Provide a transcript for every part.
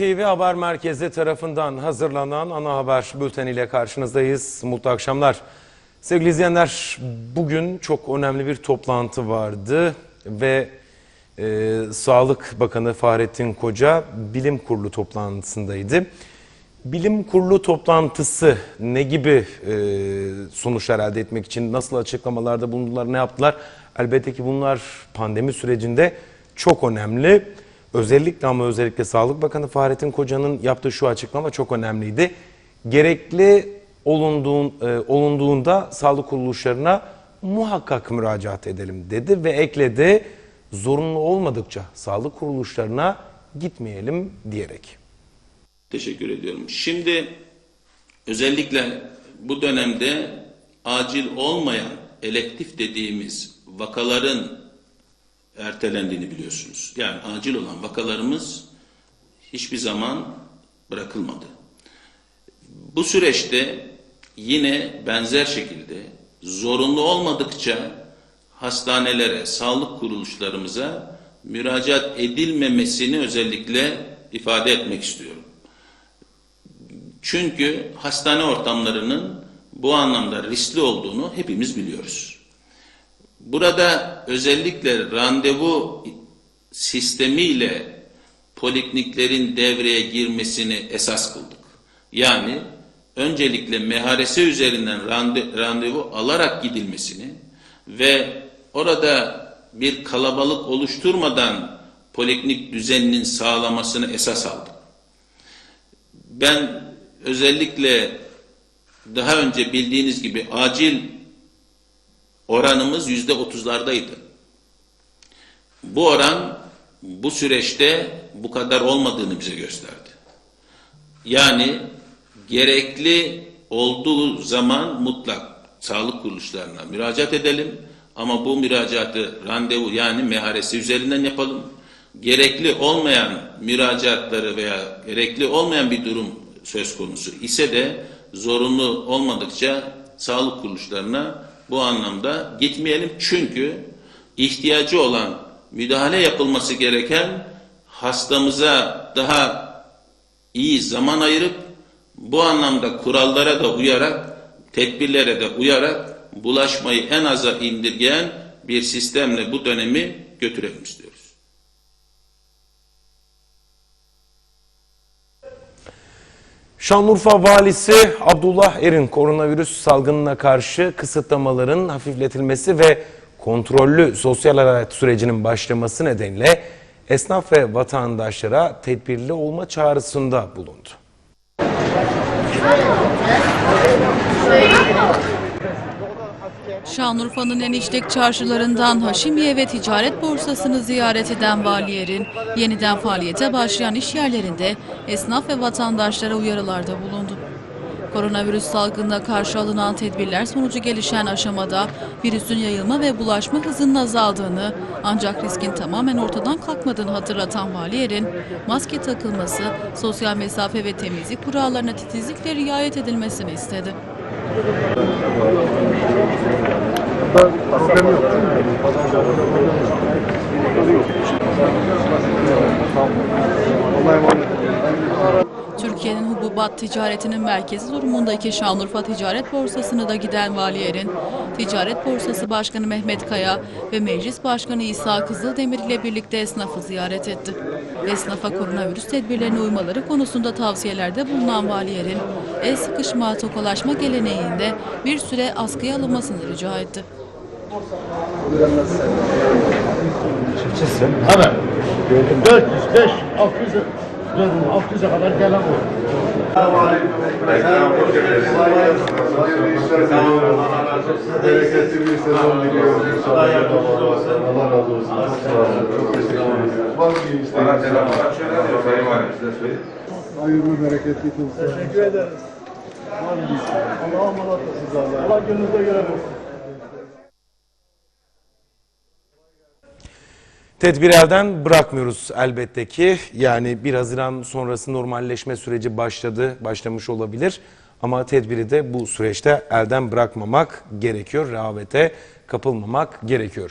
TV Haber Merkezi tarafından hazırlanan ana haber bülteniyle karşınızdayız. Mutlu akşamlar. Sevgili izleyenler, bugün çok önemli bir toplantı vardı ve e, Sağlık Bakanı Fahrettin Koca bilim kurulu toplantısındaydı. Bilim kurulu toplantısı ne gibi e, sonuçlar elde etmek için nasıl açıklamalarda bulundular, ne yaptılar? Elbette ki bunlar pandemi sürecinde çok önemli. Özellikle ama özellikle Sağlık Bakanı Fahrettin Koca'nın yaptığı şu açıklama çok önemliydi. Gerekli olunduğun, e, olunduğunda sağlık kuruluşlarına muhakkak müracaat edelim dedi ve ekledi zorunlu olmadıkça sağlık kuruluşlarına gitmeyelim diyerek. Teşekkür ediyorum. Şimdi özellikle bu dönemde acil olmayan elektif dediğimiz vakaların ertelendiğini biliyorsunuz. Yani acil olan vakalarımız hiçbir zaman bırakılmadı. Bu süreçte yine benzer şekilde zorunlu olmadıkça hastanelere, sağlık kuruluşlarımıza müracaat edilmemesini özellikle ifade etmek istiyorum. Çünkü hastane ortamlarının bu anlamda riskli olduğunu hepimiz biliyoruz. Burada özellikle randevu sistemiyle polikliniklerin devreye girmesini esas kıldık. Yani öncelikle MHRS üzerinden rande, randevu alarak gidilmesini ve orada bir kalabalık oluşturmadan poliklinik düzeninin sağlamasını esas aldık. Ben özellikle daha önce bildiğiniz gibi acil oranımız yüzde otuzlardaydı. Bu oran bu süreçte bu kadar olmadığını bize gösterdi. Yani gerekli olduğu zaman mutlak sağlık kuruluşlarına müracaat edelim ama bu müracaatı randevu yani MHRS üzerinden yapalım. Gerekli olmayan müracaatları veya gerekli olmayan bir durum söz konusu ise de zorunlu olmadıkça sağlık kuruluşlarına bu anlamda gitmeyelim. Çünkü ihtiyacı olan müdahale yapılması gereken hastamıza daha iyi zaman ayırıp bu anlamda kurallara da uyarak, tedbirlere de uyarak bulaşmayı en aza indirgeyen bir sistemle bu dönemi götürelim istiyoruz. Şanlıurfa Valisi Abdullah Erin koronavirüs salgınına karşı kısıtlamaların hafifletilmesi ve kontrollü sosyal hayat sürecinin başlaması nedeniyle esnaf ve vatandaşlara tedbirli olma çağrısında bulundu. Şanlıurfa'nın en işlek çarşılarından Haşimiye ve Ticaret Borsası'nı ziyaret eden valiyerin yeniden faaliyete başlayan iş yerlerinde esnaf ve vatandaşlara uyarılarda bulundu. Koronavirüs salgınına karşı alınan tedbirler sonucu gelişen aşamada virüsün yayılma ve bulaşma hızının azaldığını ancak riskin tamamen ortadan kalkmadığını hatırlatan valiyerin maske takılması, sosyal mesafe ve temizlik kurallarına titizlikle riayet edilmesini istedi. Türkiye'nin hububat ticaretinin merkezi durumundaki Şanlıurfa Ticaret Borsası'nı da giden valiyerin, Ticaret Borsası Başkanı Mehmet Kaya ve Meclis Başkanı İsa Kızıldemir ile birlikte esnafı ziyaret etti. Esnafa koronavirüs tedbirlerine uymaları konusunda tavsiyelerde bulunan valiyerin, el sıkışma, tokalaşma geleneğinde bir süre askıya alınmasını rica etti. Hemen. 405, 600, 600'e kadar gelen olur. Bereketli bir sezon inşallah. Allah razı olsun. Sağ olun. Çok teşekkür ederiz. Var bir isteğiniz? Hayırlı bereketli kılsın. Teşekkür ederiz. Var isteğiniz? Allah'a emanet olun. Allah gönlünüzde göre versin. Tedbiri elden bırakmıyoruz elbette ki. Yani 1 Haziran sonrası normalleşme süreci başladı, başlamış olabilir. Ama tedbiri de bu süreçte elden bırakmamak gerekiyor. Rehavete kapılmamak gerekiyor.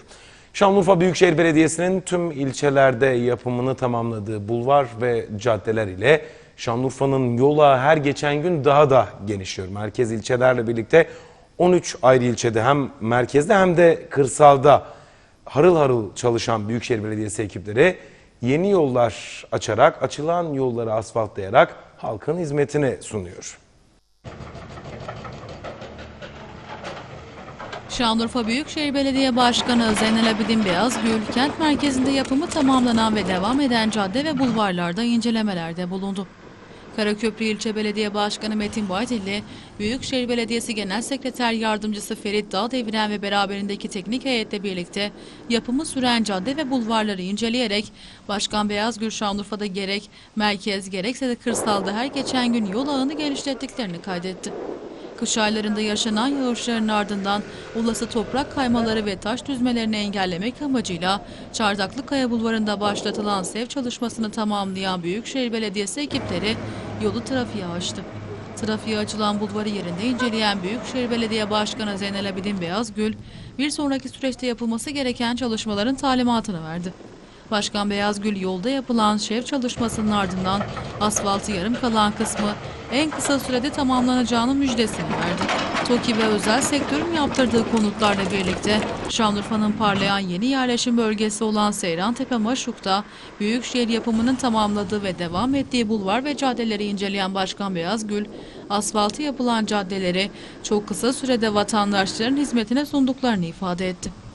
Şanlıurfa Büyükşehir Belediyesi'nin tüm ilçelerde yapımını tamamladığı bulvar ve caddeler ile Şanlıurfa'nın yola her geçen gün daha da genişliyor. Merkez ilçelerle birlikte 13 ayrı ilçede hem merkezde hem de kırsalda harıl harıl çalışan Büyükşehir Belediyesi ekipleri yeni yollar açarak, açılan yolları asfaltlayarak halkın hizmetine sunuyor. Şanlıurfa Büyükşehir Belediye Başkanı Zeynel Abidin Beyazgül, kent merkezinde yapımı tamamlanan ve devam eden cadde ve bulvarlarda incelemelerde bulundu. Karaköprü İlçe Belediye Başkanı Metin Baydilli, Büyükşehir Belediyesi Genel Sekreter Yardımcısı Ferit Dağdeviren ve beraberindeki teknik heyetle birlikte yapımı süren cadde ve bulvarları inceleyerek Başkan Beyazgül Şanlıurfa'da gerek merkez gerekse de kırsalda her geçen gün yol ağını genişlettiklerini kaydetti. Kış aylarında yaşanan yağışların ardından olası toprak kaymaları ve taş düzmelerini engellemek amacıyla Çardaklı Kaya Bulvarı'nda başlatılan sev çalışmasını tamamlayan Büyükşehir Belediyesi ekipleri yolu trafiğe açtı. Trafiğe açılan bulvarı yerinde inceleyen Büyükşehir Belediye Başkanı Zeynel Abidin Beyazgül, bir sonraki süreçte yapılması gereken çalışmaların talimatını verdi. Başkan Beyazgül yolda yapılan şev çalışmasının ardından asfaltı yarım kalan kısmı en kısa sürede tamamlanacağının müjdesini verdi. TOKİ ve özel sektörün yaptırdığı konutlarla birlikte Şanlıurfa'nın parlayan yeni yerleşim bölgesi olan Seyrantepe Maşuk'ta Büyükşehir yapımının tamamladığı ve devam ettiği bulvar ve caddeleri inceleyen Başkan Beyazgül, asfaltı yapılan caddeleri çok kısa sürede vatandaşların hizmetine sunduklarını ifade etti.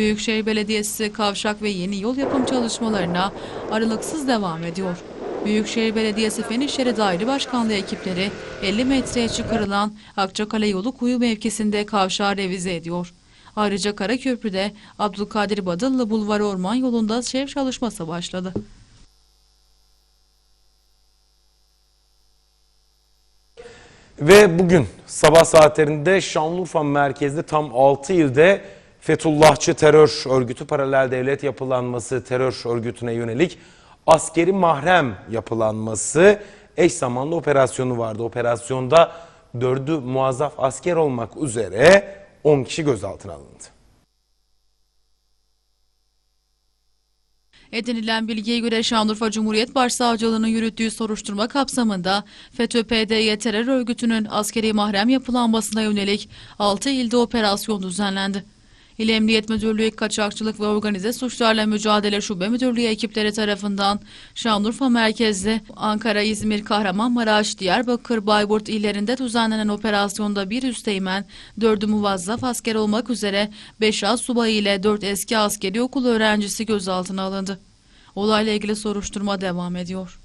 Büyükşehir Belediyesi kavşak ve yeni yol yapım çalışmalarına aralıksız devam ediyor. Büyükşehir Belediyesi Fen İşleri Daire Başkanlığı ekipleri 50 metreye çıkarılan Akçakale yolu kuyu mevkisinde kavşağı revize ediyor. Ayrıca Karaköprü'de Abdülkadir Badıllı Bulvarı Orman yolunda şev çalışması başladı. Ve bugün sabah saatlerinde Şanlıurfa merkezde tam 6 ilde Fethullahçı terör örgütü paralel devlet yapılanması terör örgütüne yönelik askeri mahrem yapılanması eş zamanlı operasyonu vardı. Operasyonda dördü muazzaf asker olmak üzere 10 kişi gözaltına alındı. Edinilen bilgiye göre Şanlıurfa Cumhuriyet Başsavcılığı'nın yürüttüğü soruşturma kapsamında FETÖ-PDY terör örgütünün askeri mahrem yapılanmasına yönelik 6 ilde operasyon düzenlendi. İl Emniyet Müdürlüğü Kaçakçılık ve Organize Suçlarla Mücadele Şube Müdürlüğü ekipleri tarafından Şanlıurfa merkezli Ankara, İzmir, Kahramanmaraş, Diyarbakır, Bayburt illerinde düzenlenen operasyonda bir üsteğmen, dördü muvazzaf asker olmak üzere 5 az subayı ile 4 eski askeri okul öğrencisi gözaltına alındı. Olayla ilgili soruşturma devam ediyor.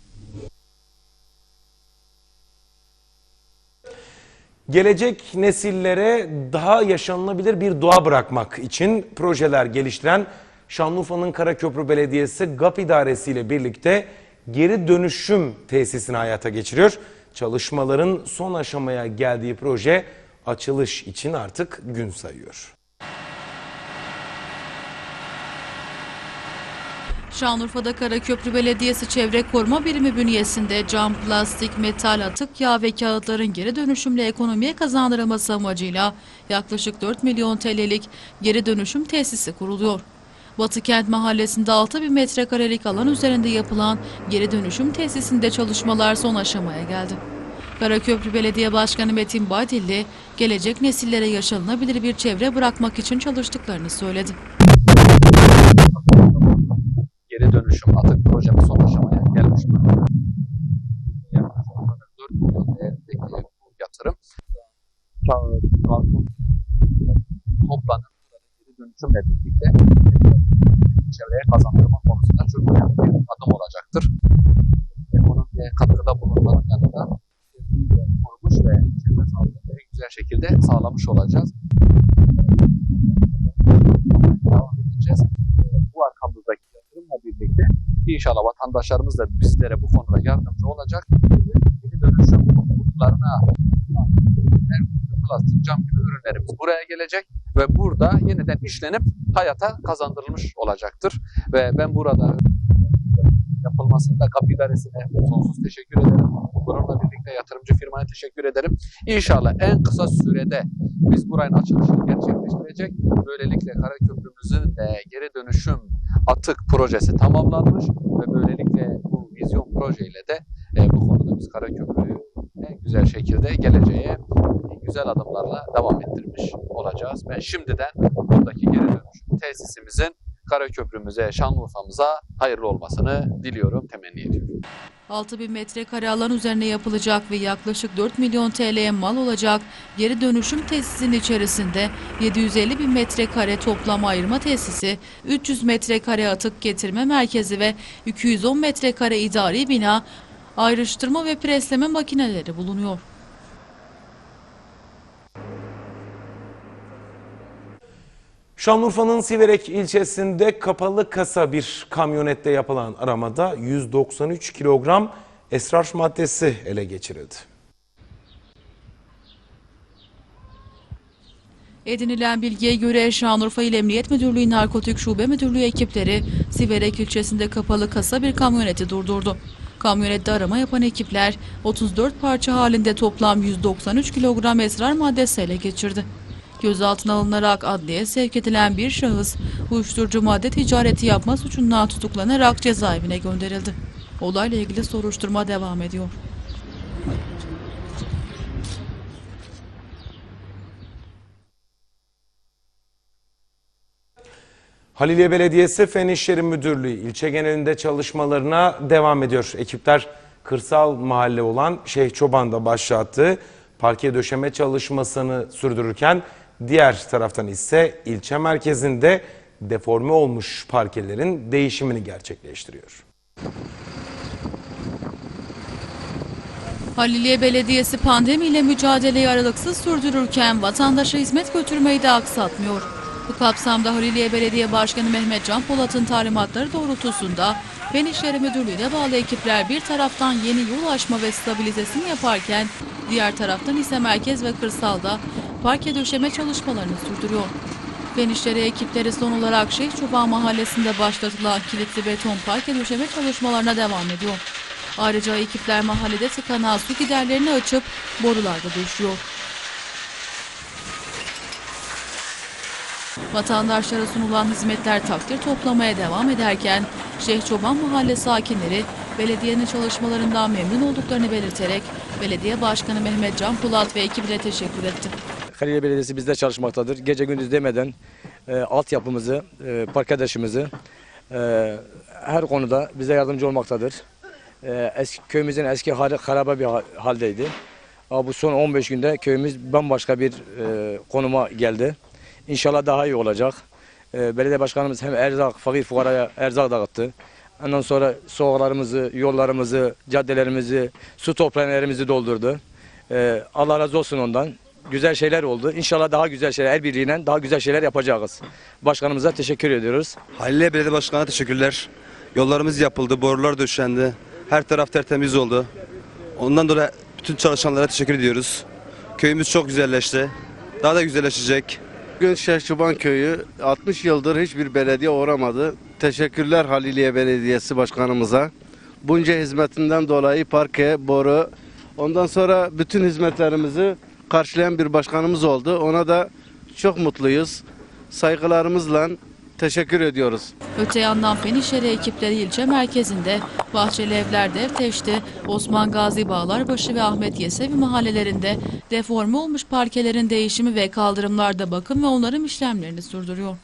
Gelecek nesillere daha yaşanılabilir bir doğa bırakmak için projeler geliştiren Şanlıurfa'nın Karaköprü Belediyesi GAP İdaresi ile birlikte geri dönüşüm tesisini hayata geçiriyor. Çalışmaların son aşamaya geldiği proje açılış için artık gün sayıyor. Şanlıurfa'da Karaköprü Belediyesi Çevre Koruma Birimi bünyesinde cam, plastik, metal, atık yağ ve kağıtların geri dönüşümle ekonomiye kazandırılması amacıyla yaklaşık 4 milyon TL'lik geri dönüşüm tesisi kuruluyor. Batı Kent Mahallesi'nde 6 bin metrekarelik alan üzerinde yapılan geri dönüşüm tesisinde çalışmalar son aşamaya geldi. Karaköprü Belediye Başkanı Metin Baydilli, gelecek nesillere yaşanılabilir bir çevre bırakmak için çalıştıklarını söyledi. Geri dönüşüm atık projemiz son aşamaya gelmiş durumda. Yaklaşık olarak 4 milyon değerindeki bu yatırım toplanıp geri dönüşümle birlikte çevreye kazandırma konusunda çok önemli bir adım olacaktır. Ekonomiye katkıda bulunmanın yanında çevreyi de korumuş ve çevre sağlığını en güzel şekilde sağlamış olacağız. Devam edeceğiz. Bu arkamızdaki yatırımla birlikte inşallah vatandaşlarımız da bizlere bu konuda yardımcı olacak. Geri dönüşüm kutularına plastik cam gibi ürünlerimiz buraya gelecek ve burada yeniden işlenip hayata kazandırılmış olacaktır. Ve ben burada yapılmasında GAP idaresine sonsuz teşekkür ederim. Bununla birlikte yatırımcı firmaya teşekkür ederim. İnşallah en kısa sürede biz buranın açılışını gerçekleştirecek. Böylelikle Karaköprümüzün de geri dönüşüm atık projesi tamamlanmış ve böylelikle bu vizyon projeyle de e, bu konuda biz Karaköprü'yü güzel şekilde geleceğe güzel adımlarla devam ettirmiş olacağız. Ben şimdiden buradaki geri dönüşüm tesisimizin Karaköprümüze, Şanlıurfa'mıza hayırlı olmasını diliyorum, temenni ediyorum. 6000 metrekare alan üzerine yapılacak ve yaklaşık 4 milyon TL'ye mal olacak geri dönüşüm tesisinin içerisinde 750 bin metrekare toplam ayırma tesisi, 300 metrekare atık getirme merkezi ve 210 metrekare idari bina, ayrıştırma ve presleme makineleri bulunuyor. Şanlıurfa'nın Siverek ilçesinde kapalı kasa bir kamyonette yapılan aramada 193 kilogram esrar maddesi ele geçirildi. Edinilen bilgiye göre Şanlıurfa İl Emniyet Müdürlüğü Narkotik Şube Müdürlüğü ekipleri Siverek ilçesinde kapalı kasa bir kamyoneti durdurdu. Kamyonette arama yapan ekipler 34 parça halinde toplam 193 kilogram esrar maddesi ele geçirdi. Gözaltına alınarak adliye sevk edilen bir şahıs uyuşturucu madde ticareti yapma suçundan tutuklanarak cezaevine gönderildi. Olayla ilgili soruşturma devam ediyor. Haliliye Belediyesi Fen İşleri Müdürlüğü ilçe genelinde çalışmalarına devam ediyor. Ekipler kırsal mahalle olan Şeyh Çoban'da başlattığı parke döşeme çalışmasını sürdürürken diğer taraftan ise ilçe merkezinde deforme olmuş parkelerin değişimini gerçekleştiriyor. Haliliye Belediyesi pandemiyle mücadeleyi aralıksız sürdürürken vatandaşa hizmet götürmeyi de aksatmıyor. Bu kapsamda Haliliye Belediye Başkanı Mehmet Can Polat'ın talimatları doğrultusunda Fen İşleri Müdürlüğü'ne bağlı ekipler bir taraftan yeni yol açma ve stabilizesini yaparken diğer taraftan ise merkez ve kırsalda parke döşeme çalışmalarını sürdürüyor. Fen İşleri ekipleri son olarak Şeyh Çoban Mahallesi'nde başlatılan kilitli beton parke döşeme çalışmalarına devam ediyor. Ayrıca ekipler mahallede tıkanan su giderlerini açıp borularda döşüyor. Vatandaşlara sunulan hizmetler takdir toplamaya devam ederken Şeyh Çoban Mahalle sakinleri belediyenin çalışmalarından memnun olduklarını belirterek belediye başkanı Mehmet Can Polat ve ekibine teşekkür etti. Haliliye Belediyesi bizde çalışmaktadır. Gece gündüz demeden e, altyapımızı, e, park arkadaşımızı e, her konuda bize yardımcı olmaktadır. E, eski, köyümüzün eski hali haraba bir ha- haldeydi. Ama bu son 15 günde köyümüz bambaşka bir e, konuma geldi. İnşallah daha iyi olacak. E, belediye başkanımız hem erzak, fakir fukaraya erzak dağıttı. Ondan sonra sokaklarımızı, yollarımızı, caddelerimizi, su toplanelerimizi doldurdu. E, Allah razı olsun ondan. Güzel şeyler oldu. İnşallah daha güzel şeyler, el birliğiyle daha güzel şeyler yapacağız. Başkanımıza teşekkür ediyoruz. Haliliye Belediye Başkanı'na teşekkürler. Yollarımız yapıldı, borular döşendi. Her taraf tertemiz oldu. Ondan dolayı bütün çalışanlara teşekkür ediyoruz. Köyümüz çok güzelleşti. Daha da güzelleşecek. Bugün Şeyh Çoban Köyü 60 yıldır hiçbir belediye uğramadı. Teşekkürler Haliliye Belediyesi Başkanımıza. Bunca hizmetinden dolayı parke, boru, ondan sonra bütün hizmetlerimizi karşılayan bir başkanımız oldu. Ona da çok mutluyuz. Saygılarımızla teşekkür ediyoruz. Öte yandan Fen İşleri ekipleri ilçe merkezinde Bahçeli Evler Devteş'te Osman Gazi Bağlarbaşı ve Ahmet Yesevi mahallelerinde deforme olmuş parkelerin değişimi ve kaldırımlarda bakım ve onarım işlemlerini sürdürüyor.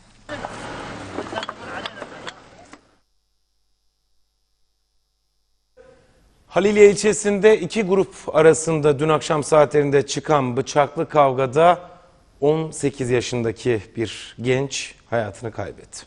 Haliliye ilçesinde iki grup arasında dün akşam saatlerinde çıkan bıçaklı kavgada 18 yaşındaki bir genç hayatını kaybetti.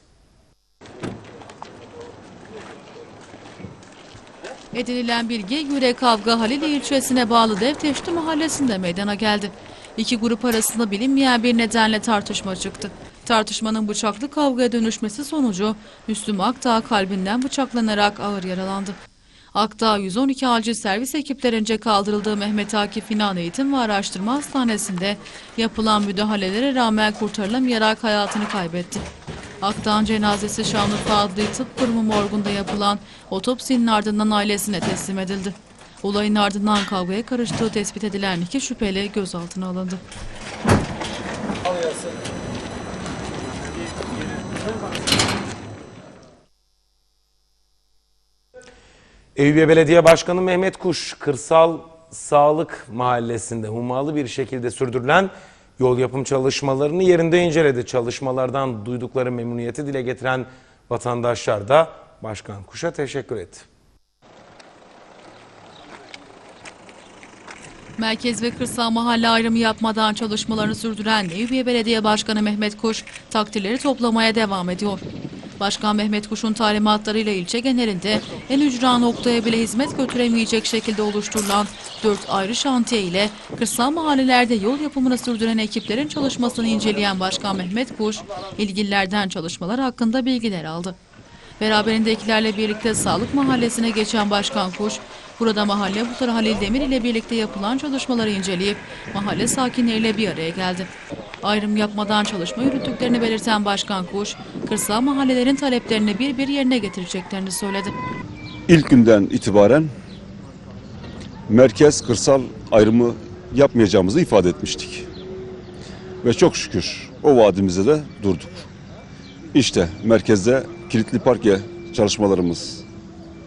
Edinilen bilgiye göre kavga Halil ilçesine bağlı Devteşti mahallesinde meydana geldi. İki grup arasında bilinmeyen bir nedenle tartışma çıktı. Tartışmanın bıçaklı kavgaya dönüşmesi sonucu Müslüm Akdağ kalbinden bıçaklanarak ağır yaralandı. Akdağ 112 acil servis ekiplerince kaldırıldığı Mehmet Akif İnan Eğitim ve Araştırma Hastanesi'nde yapılan müdahalelere rağmen kurtarılamayarak hayatını kaybetti. Akdağ'ın cenazesi Şanlıurfa Adli Tıp Kurumu morgunda yapılan otopsinin ardından ailesine teslim edildi. Olayın ardından kavgaya karıştığı tespit edilen iki şüpheli gözaltına alındı. Eyüpiye Belediye Başkanı Mehmet Kuş, Kırsal Sağlık Mahallesi'nde hummalı bir şekilde sürdürülen yol yapım çalışmalarını yerinde inceledi. Çalışmalardan duydukları memnuniyeti dile getiren vatandaşlar da Başkan Kuş'a teşekkür etti. Merkez ve kırsal mahalle ayrımı yapmadan çalışmalarını sürdüren Eyüpiye Belediye Başkanı Mehmet Kuş takdirleri toplamaya devam ediyor. Başkan Mehmet Kuş'un talimatlarıyla ilçe genelinde en ücra noktaya bile hizmet götüremeyecek şekilde oluşturulan dört ayrı şantiye ile kırsal mahallelerde yol yapımını sürdüren ekiplerin çalışmasını inceleyen Başkan Mehmet Kuş, ilgililerden çalışmalar hakkında bilgiler aldı. Beraberindekilerle birlikte Sağlık Mahallesi'ne geçen Başkan Kuş, burada mahalle muhtarı Halil Demir ile birlikte yapılan çalışmaları inceleyip mahalle sakinleriyle bir araya geldi. Ayrım yapmadan çalışma yürüttüklerini belirten Başkan Kuş, kırsal mahallelerin taleplerini bir bir yerine getireceklerini söyledi. İlk günden itibaren merkez kırsal ayrımı yapmayacağımızı ifade etmiştik. Ve çok şükür o vaadimize de durduk. İşte merkezde kilitli parke çalışmalarımız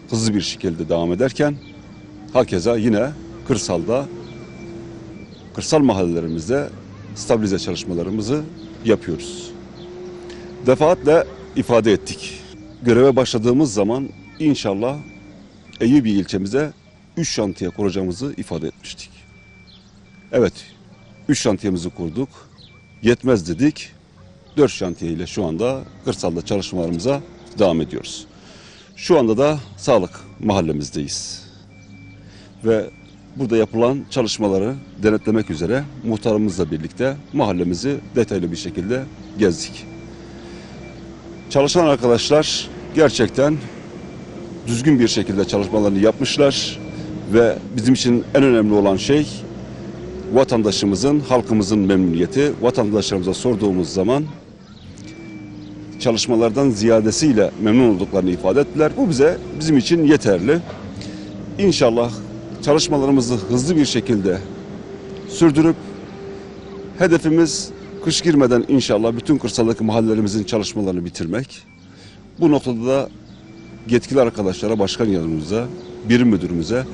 hızlı bir şekilde devam ederken hakeza yine kırsalda kırsal mahallelerimizde stabilize çalışmalarımızı yapıyoruz. Defaatle ifade ettik. Göreve başladığımız zaman inşallah Eyüpiye ilçemize 3 şantiye kuracağımızı ifade etmiştik. Evet, 3 şantiyemizi kurduk. Yetmez dedik. 4 şantiye ile şu anda kırsalda çalışmalarımıza devam ediyoruz. Şu anda da sağlık mahallemizdeyiz. Ve burada yapılan çalışmaları denetlemek üzere muhtarımızla birlikte mahallemizi detaylı bir şekilde gezdik. Çalışan arkadaşlar gerçekten düzgün bir şekilde çalışmalarını yapmışlar ve bizim için en önemli olan şey vatandaşımızın, halkımızın memnuniyeti. Vatandaşlarımıza sorduğumuz zaman çalışmalardan ziyadesiyle memnun olduklarını ifade ettiler. Bu bize bizim için yeterli. İnşallah çalışmalarımızı hızlı bir şekilde sürdürüp hedefimiz kış girmeden inşallah bütün kırsaldaki mahallelerimizin çalışmalarını bitirmek. Bu noktada da yetkili arkadaşlara, başkan yanımıza, birim müdürümüze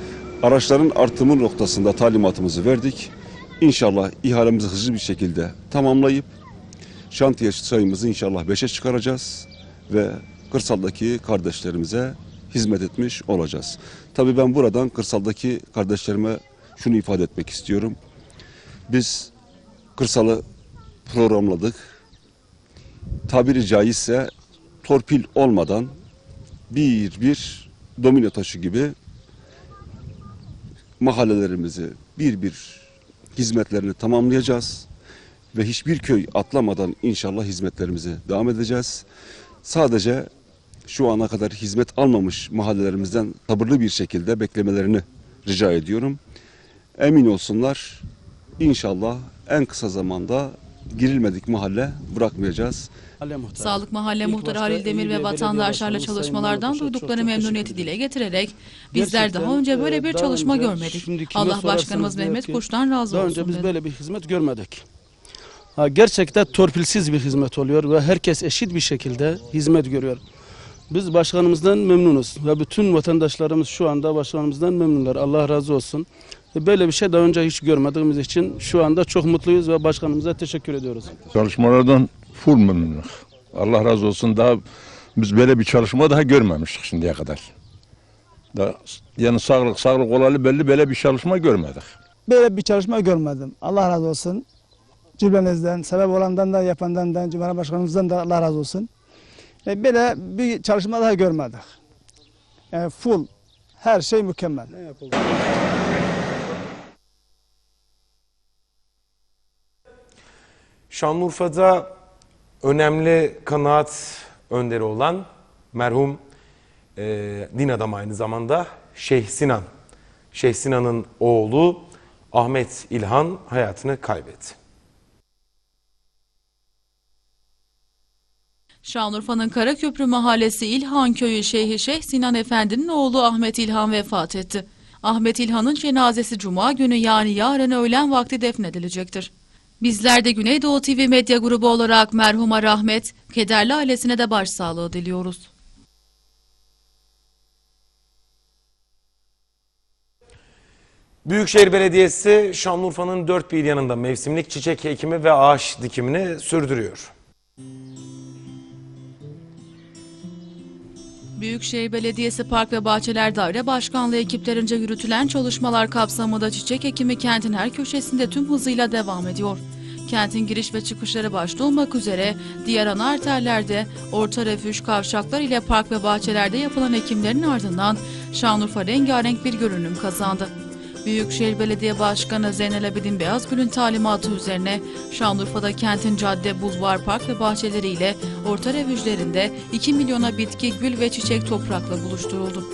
araçların artımı noktasında talimatımızı verdik. İnşallah ihalemizi hızlı bir şekilde tamamlayıp şantiye sayımızı inşallah 5'e çıkaracağız ve kırsaldaki kardeşlerimize hizmet etmiş olacağız. Tabii ben buradan kırsaldaki kardeşlerime şunu ifade etmek istiyorum. Biz kırsalı programladık. Tabiri caizse torpil olmadan bir bir domino taşı gibi mahallelerimizi bir bir hizmetlerini tamamlayacağız ve hiçbir köy atlamadan inşallah hizmetlerimizi devam edeceğiz. Sadece şu ana kadar hizmet almamış mahallelerimizden sabırlı bir şekilde beklemelerini rica ediyorum. Emin olsunlar inşallah en kısa zamanda girilmedik mahalle bırakmayacağız. Sağlık Mahalle Muhtarı Halil Demir ve vatandaşlarla çalışmalardan duydukları memnuniyeti dile getirerek bizler daha önce böyle bir çalışma görmedik. Allah Başkanımız Mehmet Kuş'tan razı Daha olsun önce biz dedi. böyle bir hizmet görmedik. Ha, gerçekten torpilsiz bir hizmet oluyor ve herkes eşit bir şekilde hizmet görüyor. Biz başkanımızdan memnunuz ve bütün vatandaşlarımız şu anda başkanımızdan memnunlar. Allah razı olsun. Ve Böyle bir şey daha önce hiç görmediğimiz için şu anda çok mutluyuz ve başkanımıza teşekkür ediyoruz. Çalışmalardan full memnunum. Allah razı olsun daha biz böyle bir çalışma daha görmemiştik şimdiye kadar. Da, yani sağlık sağlık olalı belli böyle bir çalışma görmedik. Böyle bir çalışma görmedim. Allah razı olsun. Cümlenizden, sebep olandan da yapandan da, Cumhurbaşkanımızdan Başkanımızdan da Allah razı olsun. E, böyle bir çalışma daha görmedik. Yani full, her şey mükemmel. Şanlıurfa'da önemli kanaat önderi olan merhum e, din adamı aynı zamanda Şeyh Sinan. Şeyh Sinan'ın oğlu Ahmet İlhan hayatını kaybetti. Şanlıurfa'nın Karaköprü Mahallesi İlhan Köyü Şeyhi Şeyh Sinan Efendi'nin oğlu Ahmet İlhan vefat etti. Ahmet İlhan'ın cenazesi Cuma günü yani yarın öğlen vakti defnedilecektir. Bizler de Güneydoğu TV Medya Grubu olarak merhuma rahmet, kederli ailesine de başsağlığı diliyoruz. Büyükşehir Belediyesi Şanlıurfa'nın dört bir yanında mevsimlik çiçek ekimi ve ağaç dikimini sürdürüyor. Büyükşehir Belediyesi Park ve Bahçeler Daire Başkanlığı ekiplerince yürütülen çalışmalar kapsamında çiçek ekimi kentin her köşesinde tüm hızıyla devam ediyor. Kentin giriş ve çıkışları başta olmak üzere diğer ana arterlerde, orta refüj, kavşaklar ile park ve bahçelerde yapılan ekimlerin ardından Şanlıurfa rengarenk bir görünüm kazandı. Büyükşehir Belediye Başkanı Zeynel Abidin Beyazgül'ün talimatı üzerine Şanlıurfa'da kentin cadde, bulvar, park ve bahçeleriyle orta refüjlerinde 2 milyona bitki, gül ve çiçek toprakla buluşturuldu.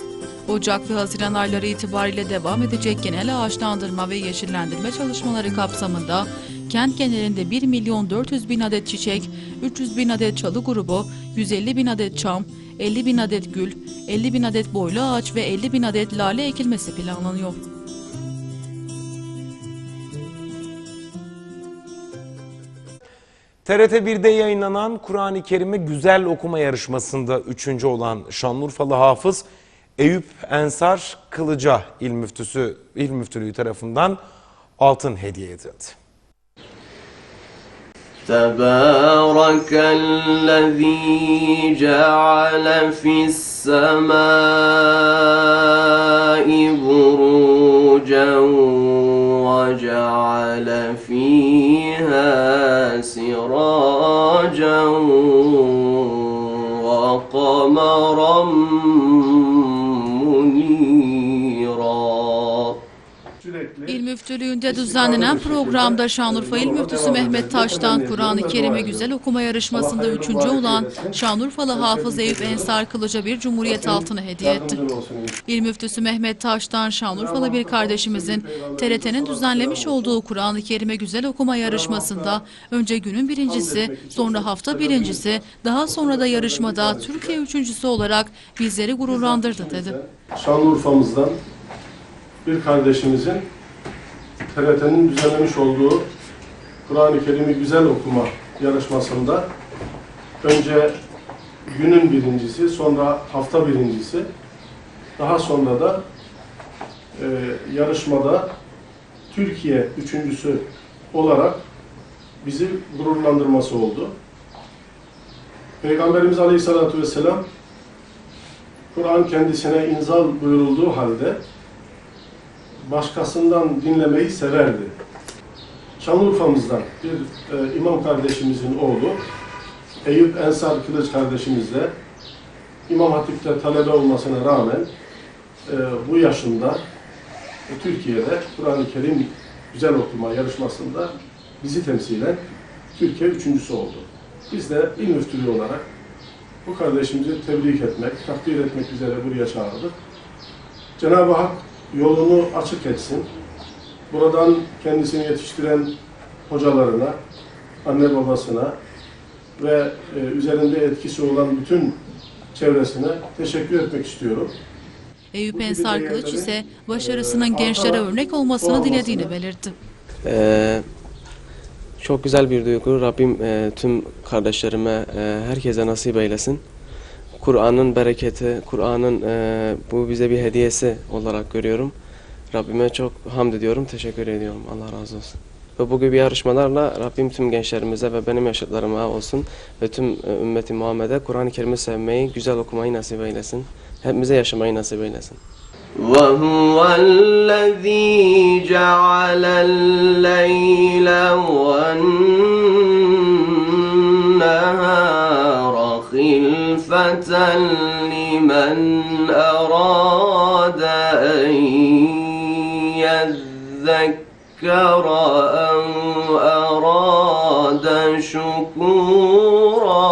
Ocak ve Haziran ayları itibariyle devam edecek genel ağaçlandırma ve yeşillendirme çalışmaları kapsamında kent genelinde 1 milyon 400 bin adet çiçek, 300 bin adet çalı grubu, 150 bin adet çam, 50 bin adet gül, 50 bin adet boylu ağaç ve 50 bin adet lale ekilmesi planlanıyor. TRT 1'de yayınlanan Kur'an-ı Kerim'i güzel okuma yarışmasında üçüncü olan Şanlıurfalı hafız Eyüp Ensar Kılıca İl Müftüsü İl Müftülüğü tarafından altın hediye edildi. تبارك الذي جعل في السماء بروجا وجعل فيها سراجا وقمرا İl Müftülüğü'nde düzenlenen programda Şanlıurfa İl Müftüsü Mehmet Taş'tan Kur'an-ı Kerim'i güzel okuma yarışmasında üçüncü olan Şanlıurfalı Hafız Eyüp Ensar Kılıca bir Cumhuriyet altını hediye etti. İl Müftüsü Mehmet Taş'tan Şanlıurfalı bir kardeşimizin TRT'nin düzenlemiş olduğu Kur'an-ı Kerim'i güzel okuma yarışmasında önce günün birincisi, sonra hafta birincisi, daha sonra da yarışmada Türkiye üçüncüsü olarak bizleri gururlandırdı dedi. Şanlıurfa'mızdan bir kardeşimizin TRT'nin düzenlemiş olduğu Kur'an-ı Kerim'i güzel okuma yarışmasında önce günün birincisi, sonra hafta birincisi, daha sonra da e, yarışmada Türkiye üçüncüsü olarak bizi gururlandırması oldu. Peygamberimiz Aleyhisselatü Vesselam Kur'an kendisine inzal buyurulduğu halde başkasından dinlemeyi severdi. Şanlıurfa'mızdan bir e, imam kardeşimizin oğlu Eyüp Ensar Kılıç kardeşimizle İmam Hatip'te talebe olmasına rağmen e, bu yaşında e, Türkiye'de Kur'an-ı Kerim güzel okuma yarışmasında bizi temsilen Türkiye üçüncüsü oldu. Biz de il müftülüğü olarak bu kardeşimizi tebrik etmek, takdir etmek üzere buraya çağırdık. Cenab-ı Hak yolunu açık etsin. Buradan kendisini yetiştiren hocalarına, anne babasına ve e, üzerinde etkisi olan bütün çevresine teşekkür etmek istiyorum. Eyüp Ensar Kılıç ise başarısının gençlere örnek olmasını dilediğini belirtti. Ee, çok güzel bir duygu. Rabbim e, tüm kardeşlerime, e, herkese nasip eylesin. Kur'an'ın bereketi, Kur'an'ın e, bu bize bir hediyesi olarak görüyorum. Rabbime çok hamd ediyorum, teşekkür ediyorum. Allah razı olsun. Ve bu gibi yarışmalarla Rabbim tüm gençlerimize ve benim yaşıtlarıma olsun ve tüm e, ümmeti Muhammed'e Kur'an-ı Kerim'i sevmeyi, güzel okumayı nasip eylesin. Hepimize yaşamayı nasip eylesin. وهو الذي جعل الليل والنهار لمن أراد أن يذكر أو أراد شكورا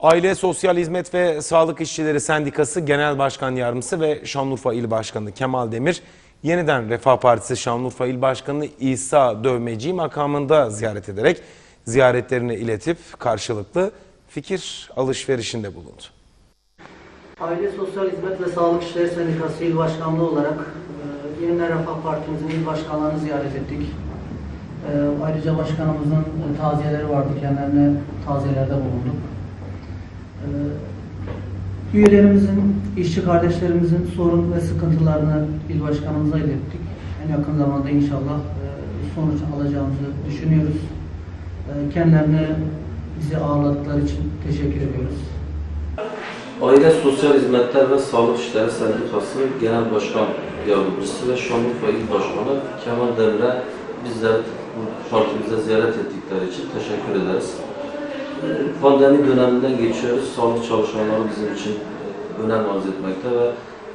Aile Sosyal Hizmet ve Sağlık İşçileri Sendikası Genel Başkan Yardımcısı ve Şanlıurfa İl Başkanı Kemal Demir yeniden Refah Partisi Şanlıurfa İl Başkanı İsa Dövmeci makamında ziyaret ederek ziyaretlerini iletip karşılıklı fikir alışverişinde bulundu. Aile Sosyal Hizmet ve Sağlık İşleri Sendikası İl Başkanlığı olarak e, Yeniden Refah Partimizin il başkanlarını ziyaret ettik. E, ayrıca başkanımızın e, taziyeleri vardı, kendilerine taziyelerde bulunduk. E, üyelerimizin, işçi kardeşlerimizin sorun ve sıkıntılarını il başkanımıza ilettik. En yakın zamanda inşallah e, sonuç alacağımızı düşünüyoruz. E, kendilerine bizi ağırladıkları için teşekkür ediyoruz. Aile Sosyal Hizmetler ve Sağlık İşleri Sendikası Genel Başkan Yardımcısı ve Şanlıurfa İl Başkanı Kemal Demir'e bizler partimize ziyaret ettikleri için teşekkür ederiz. Pandemi döneminden geçiyoruz. Sağlık çalışanları bizim için e, önem arz etmekte ve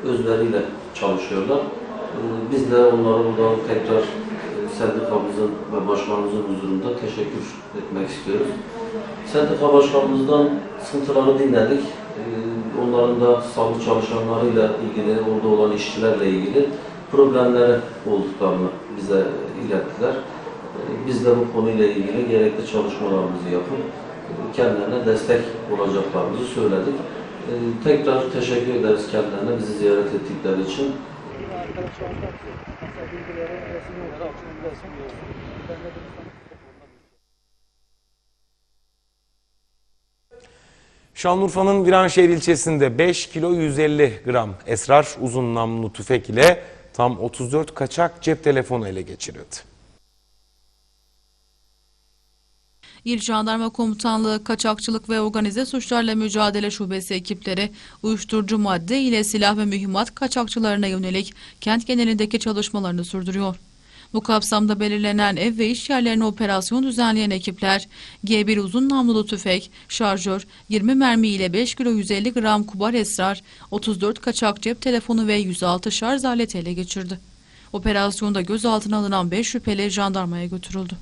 özveriyle çalışıyorlar. Ee, Biz de onlara buradan tekrar e, sendikamızın ve başkanımızın huzurunda teşekkür etmek istiyoruz. Sendika başkanımızdan sıkıntıları dinledik. Ee, Onların da sağlık çalışanlarıyla ilgili, orada olan işçilerle ilgili problemleri olduklarını bize ilettiler. Ee, Biz de bu konuyla ilgili gerekli çalışmalarımızı yapıp e, kendilerine destek olacaklarımızı söyledik. Ee, Tekrar teşekkür ederiz kendilerine bizi ziyaret ettikleri için. Şanlıurfa'nın Viranşehir ilçesinde 5 kilo 150 gram esrar uzun namlu tüfek ile tam 34 kaçak cep telefonu ele geçirildi. İl Jandarma Komutanlığı Kaçakçılık ve Organize Suçlarla Mücadele Şubesi ekipleri uyuşturucu madde ile silah ve mühimmat kaçakçılarına yönelik kent genelindeki çalışmalarını sürdürüyor. Bu kapsamda belirlenen ev ve iş yerlerine operasyon düzenleyen ekipler G1 uzun namlulu tüfek, şarjör, 20 mermi ile 5 kilo 150 gram kubar esrar, 34 kaçak cep telefonu ve 106 şarj aleti ele geçirdi. Operasyonda gözaltına alınan 5 şüpheli jandarmaya götürüldü.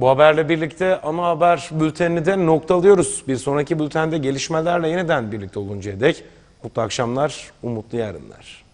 Bu haberle birlikte ana haber bültenini de noktalıyoruz. Bir sonraki bültende gelişmelerle yeniden birlikte oluncaya dek mutlu akşamlar, umutlu yarınlar.